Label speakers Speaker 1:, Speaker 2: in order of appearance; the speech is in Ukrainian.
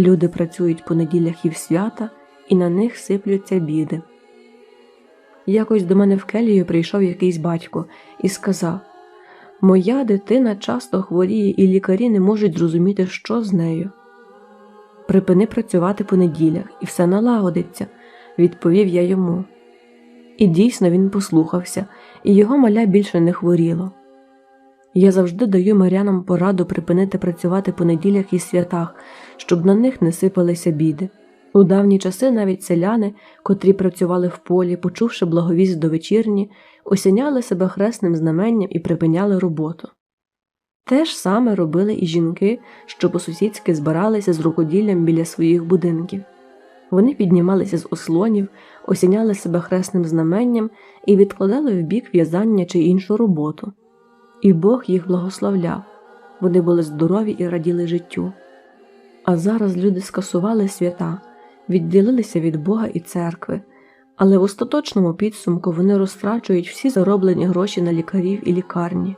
Speaker 1: Люди працюють по неділях і в свята, і на них сиплються біди. Якось до мене в келію прийшов якийсь батько і сказав Моя дитина часто хворіє, і лікарі не можуть зрозуміти, що з нею. Припини працювати по неділях, і все налагодиться, відповів я йому. І дійсно він послухався, і його маля більше не хворіло. Я завжди даю мирянам пораду припинити працювати по неділях і святах, щоб на них не сипалися біди. У давні часи навіть селяни, котрі працювали в полі, почувши благовість до вечірні, осяняли себе хресним знаменням і припиняли роботу. Те ж саме робили і жінки, що по-сусідськи збиралися з рукоділлям біля своїх будинків. Вони піднімалися з ослонів, осяняли себе хресним знаменням і відкладали в бік в'язання чи іншу роботу. І Бог їх благословляв, вони були здорові і раділи життю. А зараз люди скасували свята, відділилися від Бога і церкви, але в остаточному підсумку вони розтрачують всі зароблені гроші на лікарів і лікарні.